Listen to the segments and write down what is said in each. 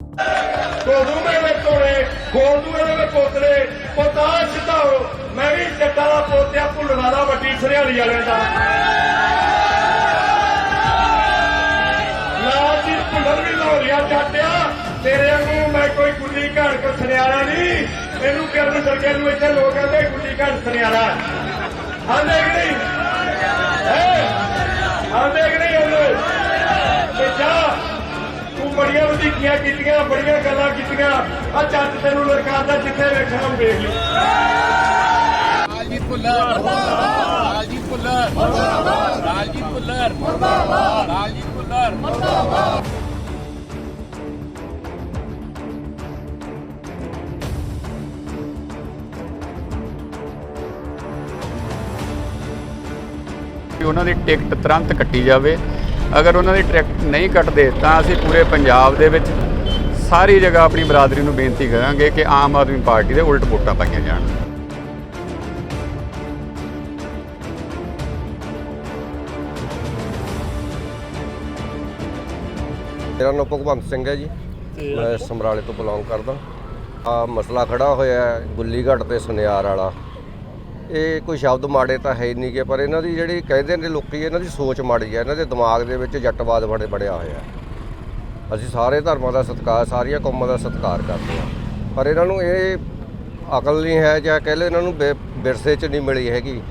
ਕੋਦੂ ਮੇਰੇ ਤੋੜੇ ਕੋਦੂ ਮੇਰੇ ਪੋਤਰੇ ਪਤਾ ਸਿੱਧਾਓ ਮੈਂ ਵੀ ਜੱਟਾਂ ਦਾ ਪੋਤਿਆ ਭੁੱਲਣਾ ਦਾ ਵੱਡੀ ਸਰਿਆਲੀ ਵਾਲਿਆਂ ਦਾ ਨਾ ਜੀ ਭੁੱਲਰ ਵੀ ਲਾਹੌਰੀਆ ਜੱਟਿਆ ਤੇਰੇ ਵਾਂਗੂ ਮੈਂ ਕੋਈ ਗੁੱਲੀ ਘਾੜ ਕੇ ਸੁਨਿਆਰਾ ਨਹੀਂ ਇਹਨੂੰ ਕਰਨ ਸਰਕੇ ਨੂੰ ਇੱਥੇ ਲੋਕ ਕਹਿੰਦੇ ਗੁੱਲੀ ਘਾੜ ਸੁਨਿਆਰਾ ਹਾਂ ਕਿ ਨਹੀਂ ਵਧੀਕੀਆਂ ਕੀਤੀਆਂ ਬੜੀਆਂ ਗੱਲਾਂ ਕੀਤੀਆਂ। ਆ ਚੱਜ ਤੈਨੂੰ ਲੜਕਾਦਾ ਜਿੱਥੇ ਵੇਖਣਾ ਉਹ ਵੇਖ ਲਈ ਰਾਜੀਤ ਕਿ ਉਹਨਾਂ ਦੀ ਟਿਕਟ ਤੁਰੰਤ ਕੱਟੀ ਜਾਵੇ। ਅਗਰ ਉਹਨਾਂ ਦੀ ਟਰੈਕਟ ਨਹੀਂ ਕੱਟਦੇ ਤਾਂ ਅਸੀਂ ਪੂਰੇ ਪੰਜਾਬ ਦੇ ਵਿੱਚ ਸਾਰੀ ਜਗ੍ਹਾ ਆਪਣੀ ਬਰਾਦਰੀ ਨੂੰ ਬੇਨਤੀ ਕਰਾਂਗੇ ਕਿ ਆਮ ਆਦਮੀ ਪਾਰਟੀ ਦੇ ਉਲਟ ਵੋਟਾਂ ਪਾਈਆਂ ਜਾਣ। ਮੇਰਾ ਨਾਮ ਭਗਵੰਤ ਸਿੰਘ ਹੈ ਜੀ। ਮੈਂ ਸਮਰਾਲੇ ਤੋਂ ਬਿਲੋਂਗ ਕਰਦਾ। ਆ ਮਸਲਾ ਖੜਾ ਹੋਇਆ ਹੈ ਗੁੱਲੀਘਾਟ ਤੇ ਸੁਨਿਆਰ ਵਾਲਾ। ਇਹ ਕੋਈ ਸ਼ਬਦ ਮਾੜੇ ਤਾਂ ਹੈ ਹੀ ਨਹੀਂ ਗੇ, ਪਰ ਇਹਨਾਂ ਦੀ ਜਿਹੜੀ ਕਹਿੰਦੇ ਨੇ ਲੋਕੀ, ਇਹਨਾਂ ਦੀ ਸੋਚ ਮਾੜੀ ਹੈ ਇਹਨਾਂ ਦੇ ਦਿਮਾਗ ਦੇ ਵਿੱਚ ਜੱਟਵਾਦ ਬੜੇ ਬੜਿਆ ਹੋਇਆ ਅਸੀਂ ਸਾਰੇ ਧਰਮਾਂ ਦਾ ਸਤਿਕਾਰ, ਸਾਰੀਆਂ ਕੌਮਾਂ ਦਾ ਸਤਿਕਾਰ ਕਰਦੇ ਹਾਂ। ਪਰ ਇਹਨਾਂ ਨੂੰ ਇਹ ਅਕਲ ਨਹੀਂ ਹੈ ਜਾਂ ਕਹਿ ਲਓ ਇਹਨਾਂ ਨੂੰ ਵਿ- ਵਿਰਸੇ 'ਚ ਨਹੀਂ ਮਿਲੀ ਹੈਗੀ।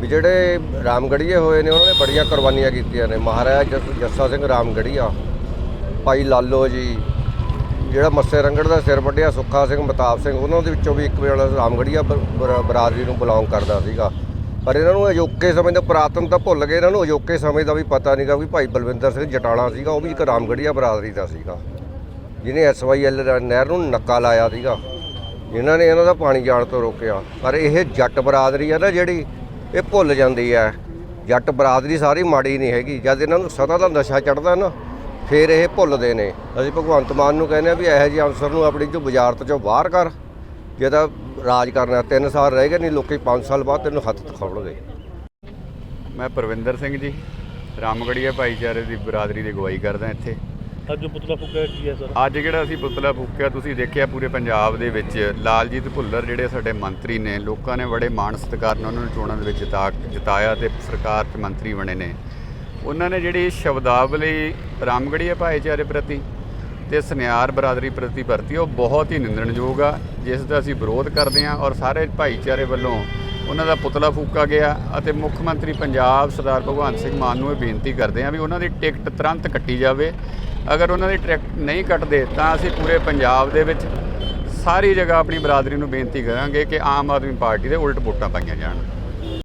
ਵੀ ਜਿਹੜੇ ਰਾਮਗੜੀਏ ਹੋਏ ਨੇ, ਉਹਨਾਂ ਨੇ ਬੜੀਆਂ ਕੁਰਬਾਨੀਆਂ ਕੀਤੀਆਂ ਨੇ। ਮਹਾਰਾਜਾ ਜਸ- ਜੱਸਾ ਸਿੰਘ ਰਾਮਗੜੀਆ, ਭਾਈ ਲਾਲੋ ਜੀ ਜਿਹੜਾ ਮੱਸੇ ਰੰਗੜ ਦਾ ਸਿਰ ਵੱਢਿਆ ਸੁੱਖਾ ਸਿੰਘ, ਮਤਾਬ ਸਿੰਘ, ਉਹਨਾਂ ਦੇ ਵਿੱਚੋਂ ਵੀ ਇੱਕ ਵੇਲਾ ਰਾਮਗੜੀਆ ਬ- ਬਰਾ- ਬਰਾਦਰੀ ਨੂੰ ਬਿਲੋਂਗ ਕਰਦਾ ਸੀਗਾ। ਪਰ ਇਹਨਾਂ ਨੂੰ ਅਜੋਕੇ ਸਮੇਂ ਦਾ ਪੁਰਾਤਨ ਤਾਂ ਭੁੱਲ ਗਏ, ਇਹਨਾਂ ਨੂੰ ਅਜੋਕੇ ਸਮੇਂ ਦਾ ਵੀ ਪਤਾ ਨਹੀਂਗਾ ਵੀ ਭਾਈ ਬਲਵਿੰਦਰ ਸਿੰਘ ਜਟਾਲਾ ਸੀਗਾ, ਉਹ ਵੀ ਇੱਕ ਰਾਮਗੜੀਆ ਬਰਾਦਰੀ ਦਾ ਸੀਗਾ। ਜਿਹਨੇ ਐਸਵਾਈਐਲ ਨਹਿਰ ਨੂੰ ਨੱਕਾ ਲਾਇਆ ਸੀਗਾ। ਜਿਨ੍ਹਾਂ ਨੇ ਇਹਨਾਂ ਦਾ ਪਾਣੀ ਜਾਣ ਤੋਂ ਰੋਕਿਆ। ਪਰ ਇਹ ਜੱਟ ਬਰਾਦਰੀ ਆ ਨਾ ਜਿਹੜੀ, ਇਹ ਭੁੱਲ ਜਾਂਦੀ ਹੈ। ਜੱਟ ਬਰਾਦਰੀ ਸਾਰੀ ਮਾੜੀ ਨਹੀਂ ਹੈਗੀ। ਜਦ ਇਹਨਾਂ ਨੂੰ ਸਦਾ ਦਾ ਨਸ਼ਾ ਚੜਦਾ ਨਾ ਫਿਰ ਇਹ ਭੁੱਲਦੇ ਨੇ। ਅਸੀਂ ਭਗਵੰਤ ਮਾਨ ਨੂੰ ਕਹਿੰਦੇ ਆ ਵੀ ਇਹੋ ਜਿਹੇ ਅਨਸਰ ਨੂੰ ਆਪਣੀ ਜੋ ਵਜ਼ਾਰਤ ਚੋਂ ਬਾਹਰ ਕਰ। ਜੇ ਤਾਂ ਰਾਜ ਕਰਨਾ 3 ਸਾਲ ਰਹਿ ਗਏ ਨਹੀਂ ਲੋਕੀ 5 ਸਾਲ ਬਾਅਦ ਤੈਨੂੰ ਹੱਥ ਦਿਖਾਉਣਗੇ। ਮੈਂ ਪਰਵਿੰਦਰ ਸਿੰਘ ਜੀ ਰਾਮਗੜੀਆ ਭਾਈਚਾਰੇ ਦੀ ਬਰਾਦਰੀ ਦੀ ਅਗਵਾਈ ਕਰਦਾ ਇੱਥੇ। ਅੱਜ ਜੋ ਪੁਤਲਾ ਫੁੱਕਿਆ ਕੀ ਹੈ ਸਰ? ਅੱਜ ਜਿਹੜਾ ਅਸੀਂ ਪੁਤਲਾ ਫੂਕਿਆ ਤੁਸੀਂ ਦੇਖਿਆ ਪੂਰੇ ਪੰਜਾਬ ਦੇ ਵਿੱਚ ਲਾਲਜੀਤ ਭੁੱਲਰ ਜਿਹੜੇ ਸਾਡੇ ਮੰਤਰੀ ਨੇ ਲੋਕਾਂ ਨੇ ਬੜੇ ਮਾਣ ਸਤਿਕਾਰ ਨਾਲ ਉਹਨਾਂ ਨੂੰ ਚੋਣਾਂ ਦੇ ਵਿੱਚ ਜਿਤਾ ਜਿਤਾਇਆ ਤੇ ਸਰਕਾਰ 'ਚ ਮੰਤਰੀ ਬਣੇ ਨੇ। ਉਹਨਾਂ ਨੇ ਜਿਹੜੀ ਸ਼ਬਦਾਵਲੀ ਰਾਮਗੜੀਆ ਭਾਈਚਾਰੇ ਪ੍ਰਤੀ ਤੇ ਸੁਨਿਆਰ ਬਰਾਦਰੀ ਪ੍ਰਤੀ ਵਰਤੀ, ਉਹ ਬਹੁਤ ਹੀ ਨਿੰਦਣਯੋਗ ਆ, ਜਿਸ ਦਾ ਅਸੀਂ ਵਿਰੋਧ ਕਰਦੇ ਹਾਂ ਔਰ ਸਾਰੇ ਭਾਈਚਾਰੇ ਵੱਲੋਂ ਉਹਨਾਂ ਦਾ ਪੁਤਲਾ ਫੂਕਾ ਗਿਆ ਅਤੇ ਮੁੱਖ ਮੰਤਰੀ ਪੰਜਾਬ ਸਰਦਾਰ ਭਗਵੰਤ ਸਿੰਘ ਮਾਨ ਨੂੰ ਇਹ ਬੇਨਤੀ ਕਰਦੇ ਹਾਂ ਵੀ ਉਹਨਾਂ ਦੀ ਟਿਕਟ ਤੁਰੰਤ ਕੱਟੀ ਜਾਵੇ। ਅਗਰ ਉਹਨਾਂ ਦੀ ਟਿਕਟ ਨਹੀਂ ਕੱਟਦੇ ਤਾਂ ਅਸੀਂ ਪੂਰੇ ਪੰਜਾਬ ਦੇ ਵਿੱਚ ਸਾਰੀ ਜਗ੍ਹਾ ਆਪਣੀ ਬਰਾਦਰੀ ਨੂੰ ਬੇਨਤੀ ਕਰਾਂਗੇ ਕਿ ਆਮ ਆਦਮੀ ਪਾਰਟੀ ਦੇ ਉਲਟ ਵੋਟਾਂ ਪਾਈਆਂ ਜਾਣ।